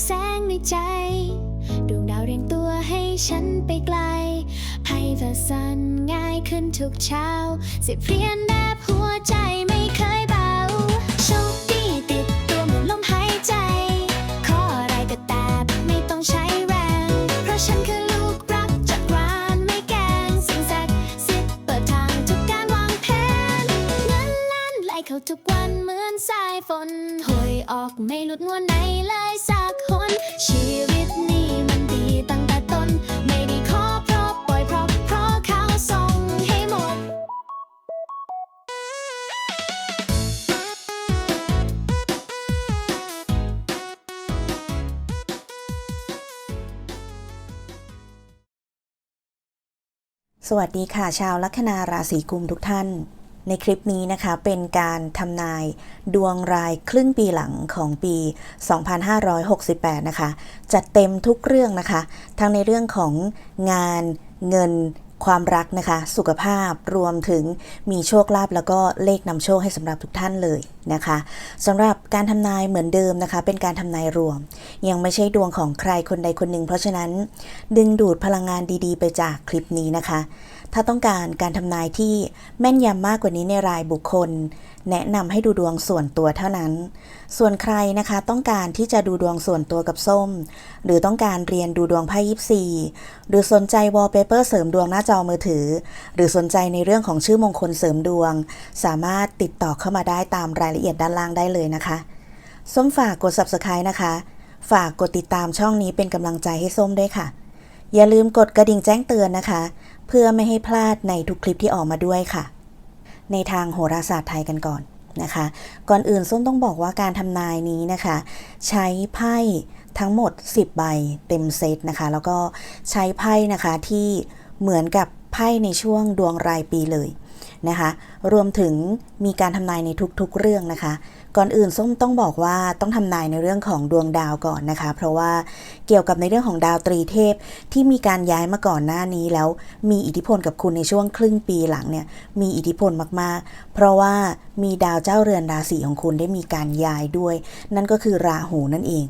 แสงในใจ ดวงดาวเรียงตัวให้ฉันไปไกล ให้เธอสั่นง่ายขึ้นทุกเช้า สิบเรียนแบบหัวใจไม่เคยเบาโชคดีติดตัวเหมือนลมหายใจ ขออะไรก็แต่ไม่ต้องใช้แรง เพราะฉันคือลูกรักจากรานไม่แกงสิ่งศักดิ์สิทธิ์เปิดทางทุกการวางแผน เงินล้านไหลเข้าทุกวันเหมือนสายฝนโหยออกไม่หลุดงวนไหนเลย ชีวิตนี้มันดีตั้งแต่ต้น ไม่ได้ขอเพราะปล่อยเพราะเพราะเขาส่งให้หมด สวัสดีค่ะชาวลัคนาราศีกุมทุกท่าน ในคลิปนี้นะคะเป็นการทำนายดวงรายครึ่งปีหลังของปี 2568 นะคะ จัดเต็มทุกเรื่องนะคะ ทั้งในเรื่องของงานเงินความรักนะคะ สุขภาพรวมถึงมีโชคลาภแล้วก็เลขนำโชคให้สำหรับทุกท่านเลยนะคะสำหรับการทำนายเหมือนเดิมนะคะ เป็นการทำนายรวม ยังไม่ใช่ดวงของใครคนใดคนหนึ่ง เพราะฉะนั้น ดึงดูดพลังงานดีๆ ไปจากคลิปนี้นะคะ ถ้าต้องการการทำนายที่แม่นยำมากกว่านี้ในรายบุคคล แนะนำให้ดูดวงส่วนตัวเท่านั้น ส่วนใครนะคะต้องการที่จะดูดวงส่วนตัวกับส้ม หรือต้องการเรียนดูดวงไพ่ยิปซีหรือสนใจวอลเปเปอร์เสริมดวงหน้าจอมือถือ หรือสนใจในเรื่องของชื่อมงคลเสริมดวง สามารถติดต่อเข้ามาได้ตามรายละเอียดด้านล่างได้เลยนะคะส้มฝากกด subscribe นะคะ ฝากกดติดตามช่องนี้เป็นกำลังใจให้ส้มด้วยค่ะ อย่าลืมกดกระดิ่งแจ้งเตือนนะคะ เพื่อไม่ให้พลาดในทุกคลิปที่ออกมาด้วยค่ะ ในทางโหราศาสตร์ไทยกันก่อนนะคะ ก่อนอื่นส้มต้องบอกว่าการทำนายนี้นะคะ ใช้ไพ่ทั้งหมด 10 ใบเต็มเซตนะคะ แล้วก็ใช้ไพ่นะคะที่เหมือนกับไพ่ในช่วงดวงรายปีเลยนะคะ รวมถึงมีการทำนายในทุกๆเรื่องนะคะ ก่อนอื่นส้มต้องบอกว่าต้องทำนายในเรื่องของดวงดาวก่อนนะคะ เพราะว่าเกี่ยวกับในเรื่องของดาวตรีเทพที่มีการย้ายมาก่อนหน้านี้แล้ว มีอิทธิพลกับคุณในช่วงครึ่งปีหลังเนี่ยมีอิทธิพลมากๆ เพราะว่ามีดาวเจ้าเรือนราศีของคุณได้มีการย้ายด้วย นั่นก็คือราหูนั่นเอง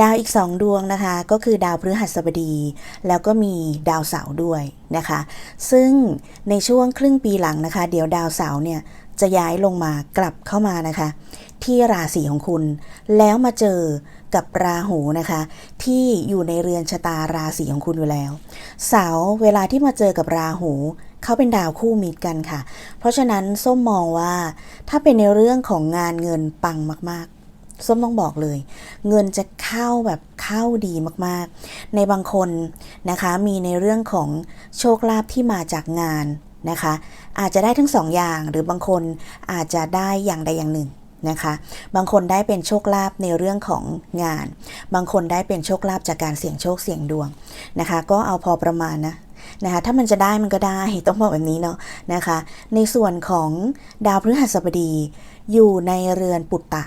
ดาวอีกสองดวงนะคะ ก็คือดาวพฤหัสบดี แล้วก็มีดาวเสาร์ด้วยนะคะ ซึ่งในช่วงครึ่งปีหลังนะคะ เดี๋ยวดาวเสาร์เนี่ยจะย้ายลงมากลับเข้ามานะคะ ที่ราศีของคุณ แล้วมาเจอกับราหูนะคะ ที่อยู่ในเรือนชะตาราศีของคุณอยู่แล้ว เสาเวลาที่มาเจอกับราหูเขาเป็นดาวคู่มิตรกันค่ะ เพราะฉะนั้นส้มมองว่าถ้าเป็นในเรื่องของงานเงินปังมากๆ ส้มต้องบอกเลย เงินจะเข้าแบบเข้าดีมากๆ ในบางคนนะคะมีในเรื่องของโชคลาภที่มาจากงานนะคะ อาจจะได้ทั้งสองอย่างหรือบางคนอาจจะได้อย่างใดอย่างหนึ่ง นะคะ บางคนได้เป็นโชคลาภในเรื่องของงาน บางคนได้เป็นโชคลาภจากการเสี่ยงโชคเสี่ยงดวงนะคะ ก็เอาพอประมาณนะนะคะถ้ามันจะได้มันก็ได้ต้องบอกแบบนี้เนาะนะคะ ในส่วนของดาวพฤหัสบดี อยู่ในเรือนปุตตะ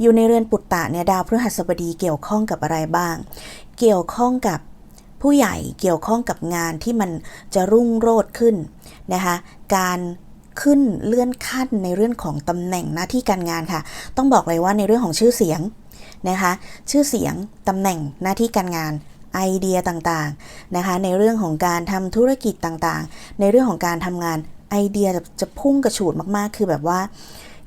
อยู่ในเรือนปุตตะเนี่ยดาวพฤหัสบดีเกี่ยวข้องกับอะไรบ้าง เกี่ยวข้องกับผู้ใหญ่เกี่ยวข้องกับงานที่มันจะรุ่งโรจน์ขึ้นนะคะการ ขึ้นเลื่อนขั้นในเรื่องของตำแหน่งหน้าที่การงานค่ะ ต้องบอกเลยว่าในเรื่องของชื่อเสียงนะคะ ชื่อเสียงตำแหน่งหน้าที่การงานไอเดียต่างๆนะคะ ในเรื่องของการทำธุรกิจต่างๆ ในเรื่องของการทำงานไอเดียจะจะพุ่งกระฉูดมากๆ คือแบบว่า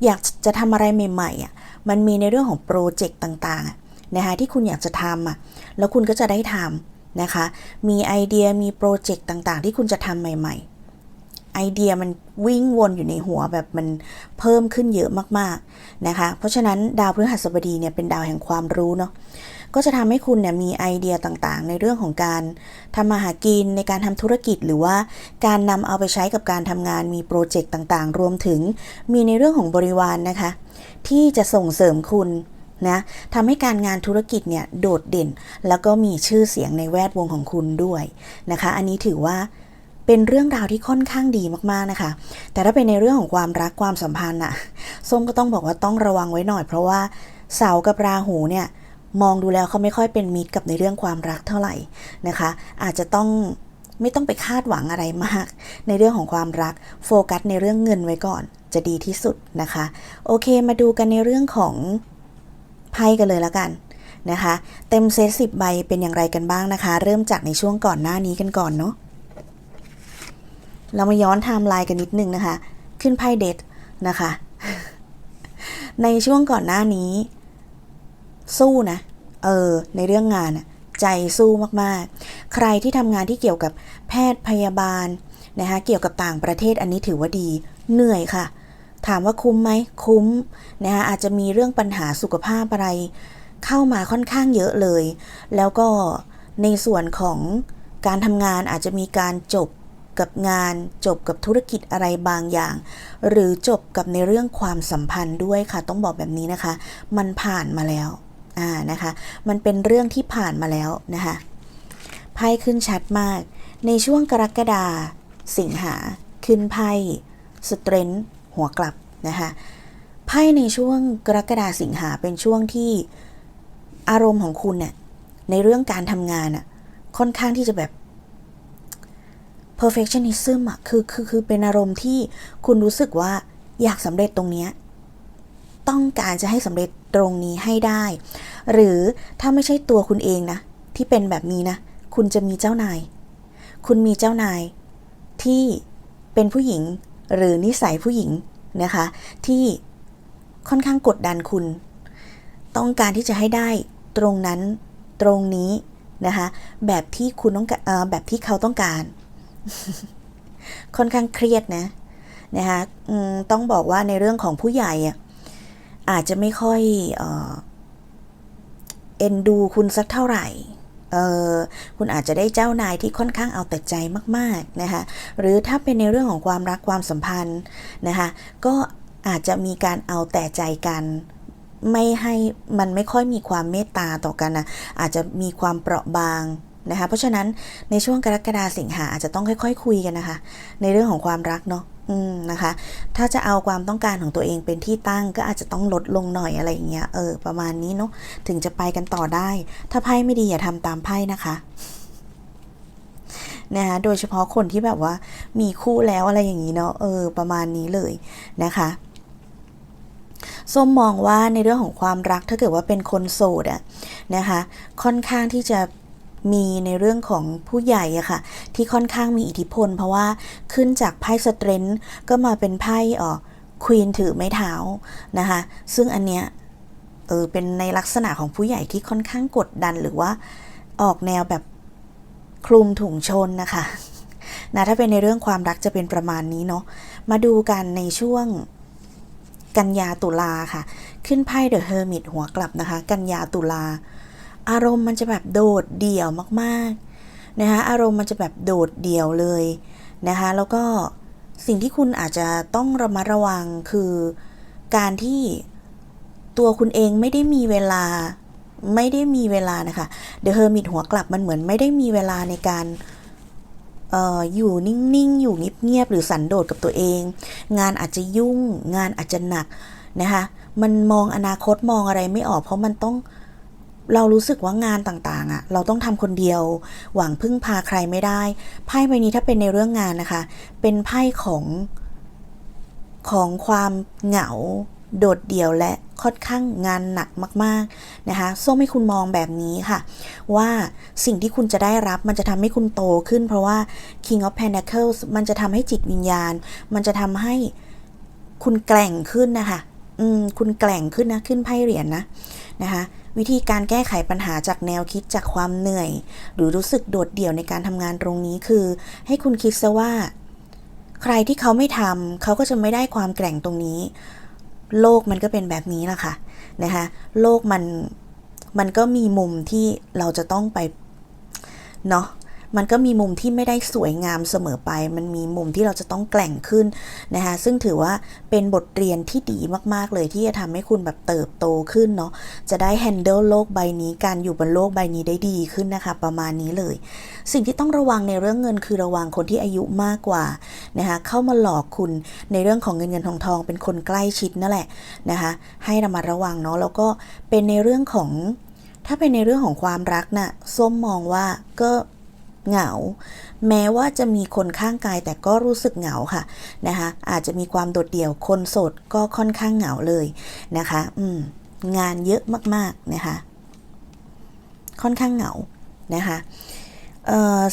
อยากจะทำอะไรใหม่ๆอะมันมีในเรื่องของโปรเจกต์ต่างๆนะคะที่คุณอยากจะทำอะแล้วคุณก็จะได้ทำนะคะ มีไอเดียมีโปรเจกต์ต่างๆ ที่คุณจะทำใหม่ ๆ ไอเดียมันวิ่งวนอยู่ในหัวแบบมันเพิ่มขึ้นเยอะมากๆนะคะ เพราะฉะนั้นดาวพฤหัสบดีเนี่ยเป็นดาวแห่งความรู้เนาะก็จะทำให้คุณเนี่ยมีไอเดียต่างๆ ในเรื่องของการทำมาหากินในการทำธุรกิจหรือว่าการนำเอาไปใช้กับการทำงานมีโปรเจกต์ต่างๆ รวมถึงมีในเรื่องของบริวารนนะคะ ที่จะส่งเสริมคุณนะทำให้การงานธุรกิจเนี่ยโดดเด่น แล้วก็มีชื่อเสียงในแวดวงของคุณด้วยนะคะ อันนี้ถือว่า เป็นเรื่องราวที่ค่อนข้างดีมากๆนะคะ แต่ถ้าเป็นในเรื่องของความรักความสัมพันธ์อะส้มก็ต้องบอกว่าต้องระวังไว้หน่อย เพราะว่าเสากับราหูเนี่ยมองดูแล้วเขาไม่ค่อยเป็นมิตรกับในเรื่องความรักเท่าไหร่นะคะ อาจจะต้องไม่ต้องไปคาดหวังอะไรมาก ในเรื่องของความรักโฟกัสในเรื่องเงินไว้ก่อน จะดีที่สุดนะคะ โอเคมาดูกันในเรื่องของไพ่กันเลยละกันนะคะ เต็มเซตสิบใบเป็นอย่างไรกันบ้างนะคะ เริ่มจากในช่วงก่อนหน้านี้กันก่อนเนาะ เรามาย้อนไทม์ไลน์กันนิดนึงนะคะ ขึ้นไพ่เด็ดนะคะ ในช่วงก่อนหน้านี้ สู้นะ เออ ในเรื่องงานใจสู้มากๆ ใครที่ทำงานที่เกี่ยวกับแพทย์พยาบาลนะคะเกี่ยวกับต่างประเทศอันนี้ถือว่าดี เหนื่อยค่ะ ถามว่าคุ้มไหมคุ้มนะคะอาจจะมีเรื่องปัญหาสุขภาพอะไร เข้ามาค่อนข้างเยอะเลย แล้วก็ในส่วนของการทำงานอาจจะมีการจบ กับงาน จบกับธุรกิจอะไรบางอย่าง หรือจบกับในเรื่องความสัมพันธ์ด้วยค่ะ ต้องบอกแบบนี้นะคะ มันผ่านมาแล้วอ่านะคะ มันเป็นเรื่องที่ผ่านมาแล้วนะคะไพ่ขึ้นชัดมาก ในช่วงกรกฎาสิงหาขึ้นไพ่สเตรนท์หัวกลับนะคะไพ่ในช่วงกรกฎาสิงหาเป็นช่วงที่อารมณ์ของคุณเนี่ยในเรื่องการทำงานอะค่อนข้างที่จะแบบ perfectionism อะคือคือคือเป็นอารมณ์ที่คุณรู้สึกว่าอยากสำเร็จตรงเนี้ยต้องการจะให้สำเร็จตรงนี้ให้ได้ หรือถ้าไม่ใช่ตัวคุณเองนะ ที่เป็นแบบนี้นะ คุณจะมีเจ้านาย คุณมีเจ้านายที่เป็นผู้หญิงหรือนิสัยผู้หญิงนะคะ ที่ค่อนข้างกดดันคุณ ต้องการที่จะให้ได้ตรงนั้นตรงนี้นะคะ แบบที่คุณต้องการแบบที่เขาต้องการ ค่อนข้างเครียดนะนะคะต้องบอกว่าในเรื่องของผู้ใหญ่อะอาจจะไม่ค่อยเอ่อเอ็นดูคุณสักเท่าไหร่เออคุณอาจจะได้เจ้านายที่ค่อนข้างเอาแต่ใจมากๆนะคะหรือถ้าเป็นในเรื่องของความรักความสัมพันธ์นะคะก็อาจจะมีการเอาแต่ใจกัน ไม่ให้มันไม่ค่อยมีความเมตตาต่อกันนะอาจจะมีความเปราะบาง นะคะเพราะฉะนั้นในช่วงกรกฎาสิงหาอาจจะต้องค่อยๆคุยกันนะคะ ในเรื่องของความรักเนาะอืมนะคะ ถ้าจะเอาความต้องการของตัวเองเป็นที่ตั้งก็อาจจะต้องลดลงหน่อยอะไรอย่างเงี้ยเออประมาณนี้เนาะถึงจะไปกันต่อได้ ถ้าไพ่ไม่ดีอย่าทำตามไพ่นะคะนะคะโดยเฉพาะคนที่แบบว่ามีคู่แล้วอะไรอย่างนี้เนาะเออประมาณนี้เลยนะคะส้มมองว่าในเรื่องของความรักถ้าเกิดว่าเป็นคนโสดอะนะคะค่อนข้างที่จะ มีในเรื่องของผู้ใหญ่อะค่ะ ที่ค่อนข้างมีอิทธิพล เพราะว่าขึ้นจากไพ่สเตรนท์ก็มาเป็นไพ่เอ่อควีนถือไม้เท้านะคะ ซึ่งอันเนี้ยเออเป็นในลักษณะของผู้ใหญ่ที่ค่อนข้างกดดันหรือว่าออกแนวแบบคลุมถุงชนนะคะนะถ้าเป็นในเรื่องความรักจะเป็นประมาณนี้เนาะมาดูกันในช่วงกันยาตุลาค่ะ ขึ้นไพ่เดอะเฮอร์มิตหัวกลับนะคะ กันยาตุลา อารมณ์มันจะแบบโดดเดี่ยวมากๆนะคะอารมณ์มันจะแบบโดดเดี่ยวเลยนะคะแล้วก็สิ่งที่คุณอาจจะต้องระมัดระวังคือการที่ตัวคุณเองไม่ได้มีเวลาไม่ได้มีเวลานะคะเดอะเฮอร์มิตหัวกลับมันเหมือนไม่ได้มีเวลาในการอออยู่นิ่งๆ อยู่เงียบๆ หรือสันโดษกับตัวเอง งานอาจจะยุ่ง งานอาจจะหนักนะคะ มันมองอนาคตมองอะไรไม่ออก เพราะมันต้อง เรารู้สึกว่างานต่างๆอะ่ะ เราต้องทำคนเดียว หวังพึ่งพาใครไม่ได้ ไพ่ใบนี้ถ้าเป็นในเรื่องงานนะคะ เป็นไพ่ของของความเหงา โดดเดี่ยวและค่อนข้างงานหนักมาก ๆ นะคะส้มให้คุณมองแบบนี้ค่ะ ว่าสิ่งที่คุณจะได้รับมันจะทำให้คุณโตขึ้น เพราะว่า King of Pentacles มันจะทำให้จิตวิญญาณ มันจะทำให้คุณแกร่งขึ้นนะคะ อืม คุณแกร่งขึ้นนะ ขึ้นไพ่เหรียญนะนะคะ วิธีการแก้ไขปัญหาจากแนวคิดจากความเหนื่อย หรือรู้สึกโดดเดี่ยวในการทำงานตรงนี้คือ ให้คุณคิดซะว่า ใครที่เขาไม่ทำเขาก็จะไม่ได้ความแกร่งตรงนี้ โลกมันก็เป็นแบบนี้แหละค่ะนะคะ โลกมันมันก็มีมุมที่เราจะต้องไปเนาะ มันก็มีมุมที่ไม่ได้สวยงามเสมอไป มันมีมุมที่เราจะต้องแกร่งขึ้นนะคะซึ่งถือว่าเป็นบทเรียนที่ดีมากๆเลยที่จะทำให้คุณแบบเติบโตขึ้นเนาะจะได้ handle โลกใบนี้การอยู่บนโลกใบนี้ได้ดีขึ้นนะคะ ประมาณนี้เลย สิ่งที่ต้องระวังในเรื่องเงินคือระวังคนที่อายุมากกว่านะคะเข้ามาหลอกคุณในเรื่องของเงินเงินทองทองเป็นคนใกล้ชิดนั่นแหละนะคะให้ระมัดระวังเนาะแล้วก็เป็นในเรื่องของถ้าเป็นในเรื่องของความรักน่ะส้มมองว่าก็ เหงา แม้ว่าจะมีคนข้างกายแต่ก็รู้สึกเหงาค่ะนะคะอาจจะมีความโดดเดี่ยวคนโสดก็ค่อนข้างเหงาเลยนะคะอืมงานเยอะมากๆนะคะค่อนข้างเหงานะคะ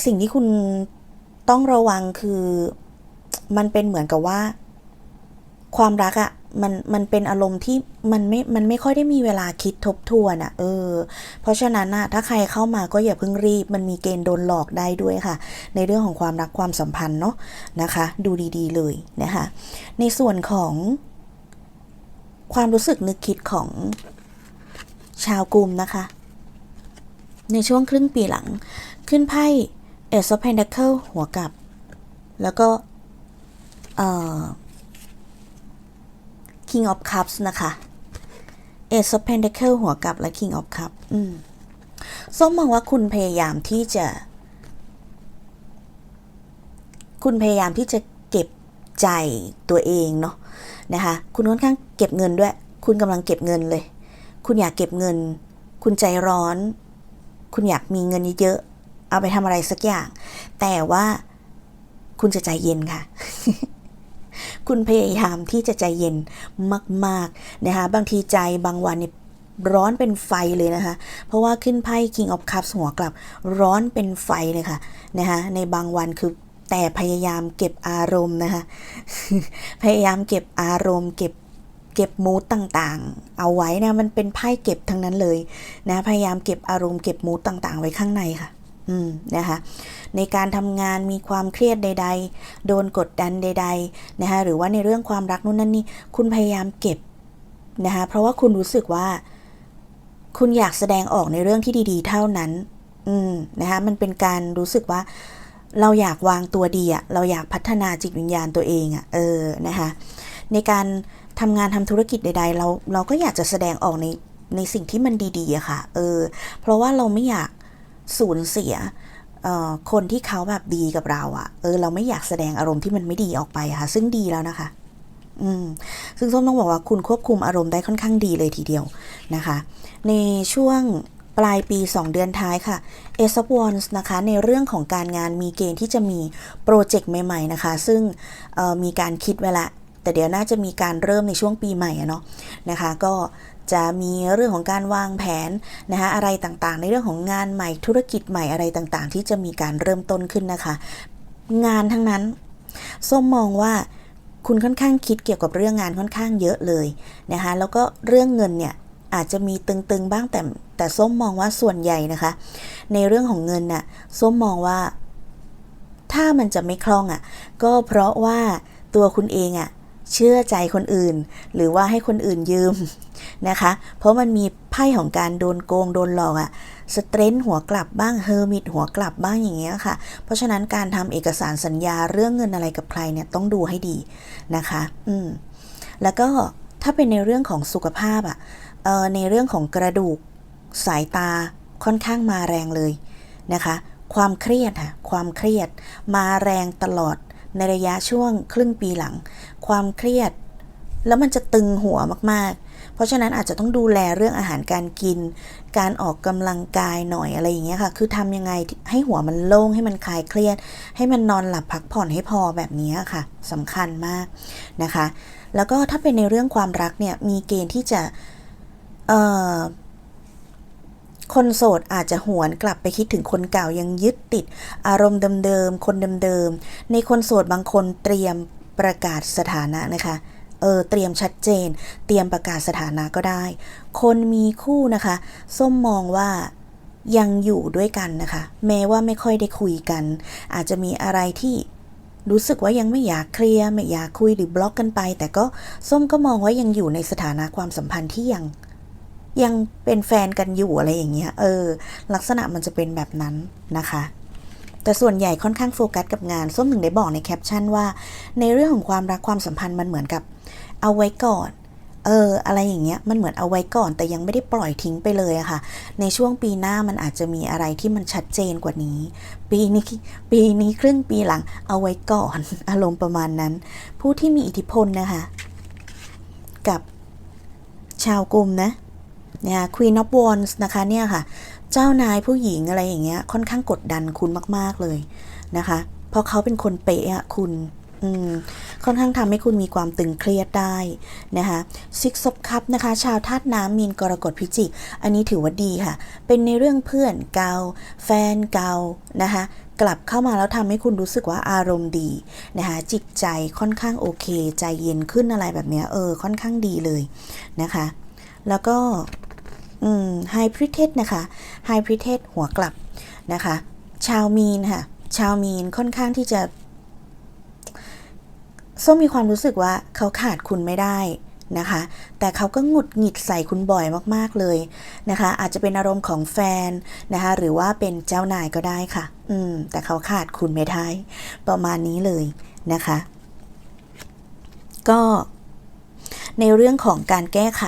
สิ่งที่คุณต้องระวังคือมันเป็นเหมือนกับว่า ความรักอะ่ะ มันมันเป็นอารมณ์ที่มันไม่มันไม่ค่อยได้มีเวลาคิดทบทวนอะ่ะ เออ เพราะฉะนั้นน่ะถ้าใครเข้ามาก็อย่าเพิ่งรีบ มันมีเกณฑ์โดนหลอกได้ด้วยค่ะ ในเรื่องของความรักความสัมพันธ์เนาะนะคะ ดูดีๆเลยนะคะ ในส่วนของความรู้สึกนึกคิดของชาวกลุ่มนะคะ ในช่วงครึ่งปีหลัง ขึ้นไพ่ Ace of Pentacle หัวกับ แล้วก็เอ่อ King of Cups นะคะ Ace of Pentacle หัวกลับและ King of Cups อืมส้มมองว่าคุณพยายามที่จะ คุณพยายามที่จะเก็บใจตัวเองเนาะนะคะ คุณค่อนข้างเก็บเงินด้วย คุณกำลังเก็บเงินเลย คุณอยากเก็บเงิน คุณใจร้อน คุณอยากมีเงินเยอะๆเอาไปทำอะไรสักอย่าง แต่ว่าคุณจะใจเย็นค่ะ คุณพยายามที่จะใจเย็นมากๆนะคะบางทีใจบางวันเนี่ยร้อนเป็นไฟเลยนะคะ เพราะว่าขึ้นไพ่ King of Cups หัวกลับร้อนเป็นไฟเลยค่ะนะคะในบางวันคือแต่พยายามเก็บอารมณ์นะคะพยายามเก็บอารมณ์ เก็บเก็บมูดต่างๆ เอาไว้นะมันเป็นไพ่เก็บทั้งนั้นเลยนะพยายามเก็บอารมณ์เก็บมูดต่างๆ ไว้ข้างในค่ะ นะคะในการทำงานมีความเครียดใด ๆ โดนกดดันใดๆนะคะหรือว่าในเรื่องความรักนู่นนั่นนี่คุณพยายามเก็บนะคะเพราะว่าคุณรู้สึกว่า คุณอยากแสดงออกในเรื่องที่ดี ๆ เท่านั้นอืมนะคะมันเป็นการรู้สึกว่าเราอยากวางตัวดีอะเราอยากพัฒนาจิตวิญญาณตัวเองอะเออนะคะในการทำงานทำธุรกิจใด ๆ เราเราก็อยากจะแสดงออกในในสิ่งที่มันดีๆอะค่ะเออเพราะว่าเราไม่อยาก สูญเสียคนที่เขาแบบดีกับเราอะเออ เราไม่อยากแสดงอารมณ์ที่มันไม่ดีออกไปค่ะ ซึ่งดีแล้วนะคะ อืม ซึ่งส้มต้องบอกว่าคุณควบคุมอารมณ์ได้ค่อนข้างดีเลยทีเดียวนะคะ ในช่วงปลายปี 2 เดือนท้ายค่ะ a c e of Wands นะคะ ในเรื่องของการงานมีเกณฑ์ที่จะมีโปรเจกต์ใหม่ ๆนะคะ ซึ่งออมีการคิดไว้ละ แต่เดี๋ยวน่าจะมีการเริ่มในช่วงปีใหม่เนาะนะคะ ก็ จะมีเรื่องของการวางแผนนะคะอะไรต่างๆ ในเรื่องของงานใหม่ธุรกิจใหม่อะไรต่างๆ ที่จะมีการเริ่มต้นขึ้นนะคะ งานทั้งนั้นส้มมองว่าคุณค่อนข้างคิดเกี่ยวกับเรื่องงานค่อนข้างเยอะเลยนะคะแล้วก็เรื่องเงินเนี่ยอาจจะมีตึงๆบ้างแต่แต่ส้มมองว่าส่วนใหญ่นะคะ ในเรื่องของเงินน่ะส้มมองว่า ถ้ามันจะไม่คล่องอะ่ะก็เพราะว่าตัวคุณเองอะ่ะเชื่อใจคนอื่น หรือว่าให้คนอื่นยืม นะคะ เพราะมันมีไพ่ของการโดนโกงโดนหลอกอะสเตรนหัวกลับบ้างเฮอร์มิตหัวกลับบ้างอย่างเงี้ยค่ะ เพราะฉะนั้นการทำเอกสารสัญญาเรื่องเงินอะไรกับใครเนี่ยต้องดูให้ดีนะคะ อืม แล้วก็ถ้าเป็นในเรื่องของสุขภาพอะเออในเรื่องของกระดูกสายตาค่อนข้างมาแรงเลยนะคะ ความเครียดค่ะความเครียดมาแรงตลอดในระยะช่วงครึ่งปีหลัง ความเครียด แล้วมันจะตึงหัวมากๆ ราะฉะนั้นอาจจะต้องดูแลเรื่องอาหารการกิน การออกกำลังกายหน่อยอะไรอย่างเงี้ยค่ะ คือทำยังไงให้หัวมันโล่งให้มันคลายเครียด ให้มันนอนหลับพักผ่อนให้พอแบบนี้ค่ะสำคัญมากนะคะ แล้วก็ถ้าเป็นในเรื่องความรักเนี่ยมีเกณฑ์ที่จะคนโสดอาจจะหวนกลับไปคิดถึงคนเก่ายังยึดติด อารมณ์เดิมๆคนเดิมๆในคนโสดบางคนเตรียมประกาศสถานะนะคะ เออเตรียมชัดเจน เตรียมประกาศสถานะก็ได้ คนมีคู่นะคะ ส้มมองว่ายังอยู่ด้วยกันนะคะ แม้ว่าไม่ค่อยได้คุยกัน อาจจะมีอะไรที่รู้สึกว่ายังไม่อยากเคลียร์ไม่อยากคุยหรือบล็อกกันไป แต่ก็ส้มก็มองว่ายังอยู่ในสถานะความสัมพันธ์ที่ยังยังเป็นแฟนกันอยู่อะไรอย่างเงี้ย เออ ลักษณะมันจะเป็นแบบนั้นนะคะ แต่ส่วนใหญ่ค่อนข้างโฟกัสกับงาน ส้มถึงได้บอกในแคปชั่นว่า ในเรื่องของความรักความสัมพันธ์มันเหมือนกับ เอาไว้ก่อน เออ อะไรอย่างเงี้ย มันเหมือนเอาไว้ก่อน แต่ยังไม่ได้ปล่อยทิ้งไปเลยอะค่ะ ในช่วงปีหน้ามันอาจจะมีอะไรที่มันชัดเจนกว่านี้ ปีนี้ปีนี้ครึ่งปีหลัง เอาไว้ก่อน อารมณ์ประมาณนั้น ผู้ที่มีอิทธิพลนะคะ กับชาวกลุ่มนะเนี่ย Queen of Wands นะคะเนี่ยค่ะ เจ้านายผู้หญิงอะไรอย่างเงี้ยค่อนข้างกดดันคุณมาก ๆ เลยนะคะ เพราะเขาเป็นคนเป๊ะอะคุณ ค่อนข้างทำให้คุณมีความตึงเครียดได้นะคะซิกซบคัพนะคะ ชาวธาตุน้ำมีนกรกฎพิจิก อันนี้ถือว่าดีค่ะ เป็นในเรื่องเพื่อนเกาแฟนเกานะคะกลับเข้ามาแล้วทำให้คุณรู้สึกว่าอารมณ์ดีนะคะจิตใจค่อนข้างโอเค ใจเย็นขึ้นอะไรแบบนี้เออค่อนข้างดีเลยนะคะ แล้วก็ไฮพริเทสนะคะไฮพริเทสหัวกลับนะคะ ชาวมีนค่ะ ชาวมีนค่อนข้างที่จะ ส้มมีความรู้สึกว่าเขาขาดคุณไม่ได้นะคะ แต่เขาก็หงุดหงิดใส่คุณบ่อยมากๆเลยนะคะ อาจจะเป็นอารมณ์ของแฟนนะคะ หรือว่าเป็นเจ้านายก็ได้ค่ะ อืม แต่เขาขาดคุณไม่ได้ ประมาณนี้เลยนะคะ ก็ในเรื่องของการแก้ไข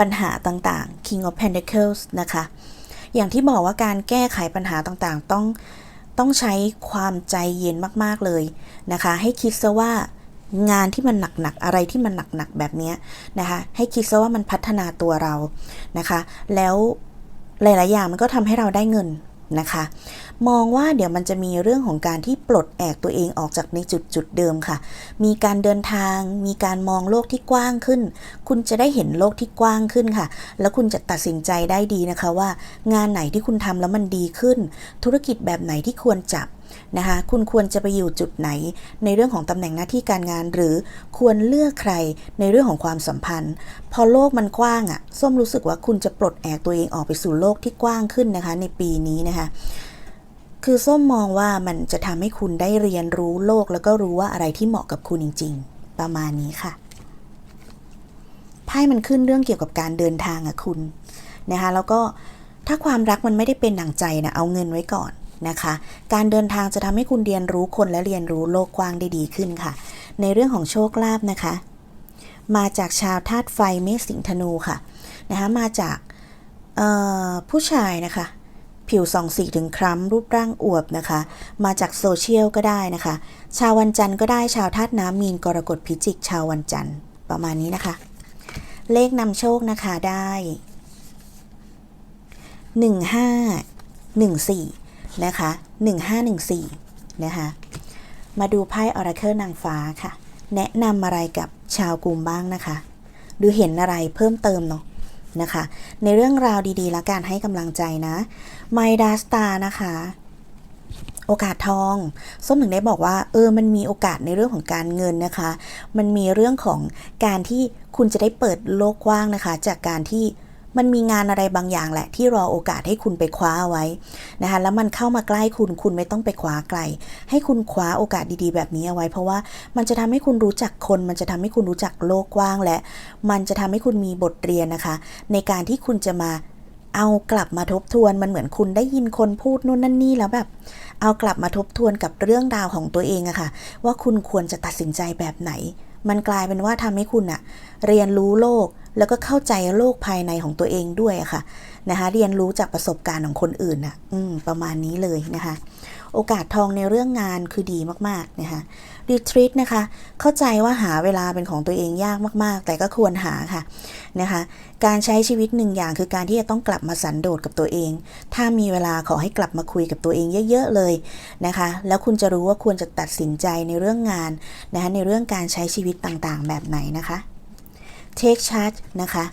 ปัญหาต่างๆ King of Pentacles นะคะ อย่างที่บอกว่าการแก้ไขปัญหาต่างๆ ต้องต้องใช้ความใจเย็นมากๆเลยนะคะ ให้คิดซะว่า งานที่มันหนักๆอะไรที่มันหนักๆแบบนี้นะคะ ให้คิดซะว่ามันพัฒนาตัวเรานะคะ แล้วหลายๆอย่างมันก็ทำให้เราได้เงินนะคะ มองว่าเดี๋ยวมันจะมีเรื่องของการที่ปลดแอกตัวเองออกจากในจุดจุดเดิมค่ะ มีการเดินทาง มีการมองโลกที่กว้างขึ้น คุณจะได้เห็นโลกที่กว้างขึ้นค่ะ แล้วคุณจะตัดสินใจได้ดีนะคะว่า งานไหนที่คุณทำแล้วมันดีขึ้น ธุรกิจแบบไหนที่ควรจับ นะคะคุณควรจะไปอยู่จุดไหน ในเรื่องของตำแหน่งหน้าที่การงาน หรือควรเลือกใครในเรื่องของความสัมพันธ์ พอโลกมันกว้างอะ่ะส้มรู้สึกว่าคุณจะปลดแอกตัวเองออกไปสู่โลกที่กว้างขึ้นนะคะ ในปีนี้นะคะคือส้มมองว่ามันจะทำให้คุณได้เรียนรู้โลกแล้วก็รู้ว่าอะไรที่เหมาะกับคุณจริง ๆ ประมาณนี้ค่ะไพ่มันขึ้นเรื่องเกี่ยวกับการเดินทางอะคุณนะคะแล้วก็ถ้าความรักมันไม่ได้เป็นดังใจนะเอาเงินไว้ก่อน นะคะ การเดินทางจะทำให้คุณเรียนรู้คนและเรียนรู้โลกกว้างได้ดีขึ้นค่ะ ในเรื่องของโชคลาภนะคะ มาจากชาวธาตุไฟเมษสิงห์ธนูค่ะนะคะมาจากผู้ชายนะคะผิวสองสีถึงคล้ำรูปร่างอวบนะคะ มาจากโซเชียลก็ได้นะคะ ชาววันจันทร์ก็ได้ชาวธาตุน้ำมีนกรกฎพิจิก ชาววันจันทร์ประมาณนี้นะคะ เลขนำโชคนะคะได้ 1514 นะคะ1514นะคะมาดูไพ่ออราเคิลนางฟ้าค่ะ แนะนำอะไรกับชาวกลุ่มบ้างนะคะดูเห็นอะไรเพิ่มเติมเนาะนะคะ ในเรื่องราวดีๆ และการให้กำลังใจนะไมดาสตานะคะ โอกาสทองส้มถึงได้บอกว่า เออมันมีโอกาสในเรื่องของการเงินนะคะ มันมีเรื่องของการที่คุณจะได้เปิดโลกกว้างนะคะ จากการที่ มันมีงานอะไรบางอย่างแหละ ที่รอโอกาสให้คุณไปคว้าเอาไว้นะคะแล้วมันเข้ามาใกล้คุณคุณไม่ต้องไปคว้าไกล ให้คุณคว้าโอกาสดีๆ แบบนี้เอาไว้ เพราะว่ามันจะทำให้คุณรู้จักคน มันจะทำให้คุณรู้จักโลกกว้าง และ มันจะทำให้คุณมีบทเรียนนะคะ ในการที่คุณจะมาเอากลับมาทบทวนมันเหมือนคุณได้ยินคนพูดนู่นนั่นนี่แล้วแบบ เอากลับมาทบทวนกับเรื่องราวของตัวเองอะค่ะ ว่าคุณควรจะตัดสินใจแบบไหน มันกลายเป็นว่าทำให้คุณอะเรียนรู้โลก แล้วก็เข้าใจโลกภายในของตัวเองด้วยค่ะนะคะเรียนรู้จากประสบการณ์ของคนอื่นอะประมาณนี้เลยนะคะ โอกาสทองในเรื่องงานคือดีมากๆนะคะรีทรีตนะคะ เข้าใจว่าหาเวลาเป็นของตัวเองยากมาก ๆ แต่ก็ควรหาค่ะนะคะ การใช้ชีวิตหนึ่งอย่างคือการที่จะต้องกลับมาสันโดษกับตัวเอง ถ้ามีเวลาขอให้กลับมาคุยกับตัวเองเยอะ ๆ เลยนะคะ แล้วคุณจะรู้ว่าควรจะตัดสินใจในเรื่องงานนะคะในเรื่องการใช้ชีวิตต่างๆ แบบไหนนะคะ take charge นะคะ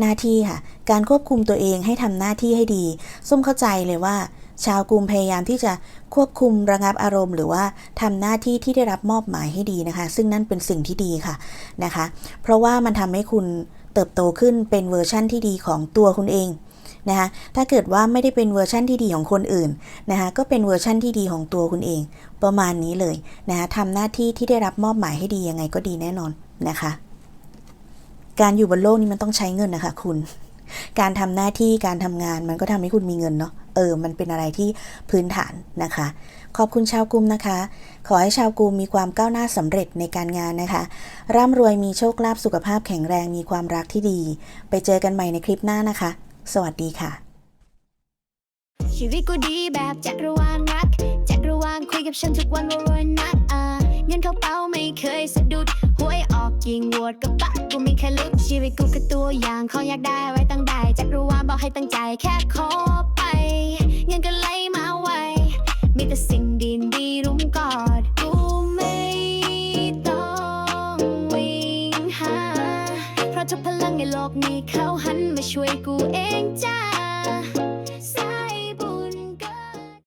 หน้าที่ค่ะ การควบคุมตัวเองให้ทำหน้าที่ให้ดี ส้มเข้าใจเลยว่า ชาวกลุ่มพยายามที่จะควบคุมระงับอารมณ์ หรือว่าทำหน้าที่ที่ได้รับมอบหมายให้ดีนะคะ ซึ่งนั่นเป็นสิ่งที่ดีค่ะนะคะ เพราะว่ามันทำให้คุณเติบโตขึ้นเป็นเวอร์ชั่นที่ดีของตัวคุณเองนะคะถ้าเกิดว่าไม่ได้เป็นเวอร์ชั่นที่ดีของคนอื่นนะคะก็เป็นเวอร์ชั่นที่ดีของตัวคุณเอง ประมาณนี้เลยนะคะทำหน้าที่ที่ได้รับมอบหมายให้ดียังไงก็ดีแน่นอนนะคะ การอยู่บนโลกนี้มันต้องใช้เงินนะคะคุณ การทำหน้าที่การทำงานมันก็ทำให้คุณมีเงินเนาะเออ มันเป็นอะไรที่พื้นฐานนะคะ ขอบคุณชาวกลุ่มนะคะ ขอให้ชาวกลุ่มมีความก้าวหน้าสำเร็จในการงานนะคะ ร่ำรวยมีโชคลาภสุขภาพแข็งแรงมีความรักที่ดี ไปเจอกันใหม่ในคลิปหน้านะคะ สวัสดีค่ะ ชีวิตกูดีแบบจักรวาลรักจักรวาลคุยกับฉันทุกวันวันนัดอ่าเงินเข้าเป้าไม่เคยสะดุด ยิงวดกับปะกูมีแค่ลึกชีวิตกูคือตัวอย่างเขาอยากได้ไว้ตั้งได้จักรู้ว่าบอกให้ตั้งใจแค่ขอไป เงินก็ไหลมาไว มีแต่สิ่งดีดีรุมกอดกูไม่ต้องวิ่งหา เพราะทุกพลังในโลกนี้เขาหันมาช่วยกูเองจ้า